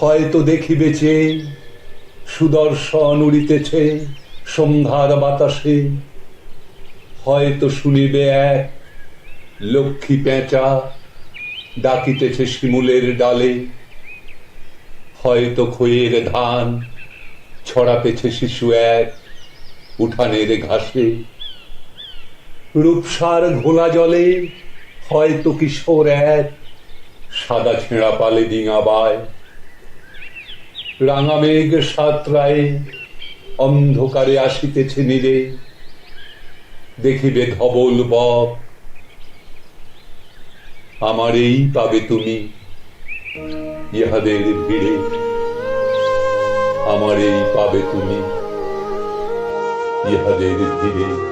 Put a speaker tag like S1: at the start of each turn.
S1: হয়তো দেখিবে চেয়ে সুদর্শন উড়িতেছে, সন্ধ্যার বাতাসে। হয়তো শুনিবে এক লক্ষ্মী পেঁচা ডাকিতেছে শিমুলের ডালে। হয়তো খইয়ের ধান ছড়াতেছে শিশু এক উঠানের ঘাসে। রূপসার ঘোলা জলে হয়তো কিশোর এক সাদা ছেঁড়া পালে ডিঙাবায় রাঙা মেঘ সাতরায়ে অন্ধকারে আসিতেছে নীরে। দেখিবে ধবল বক। আমারেই পাবে তুমি ইহাদের ভিড়ে। আমার এই পাবে তুমি ইহাদের ভিড়ে।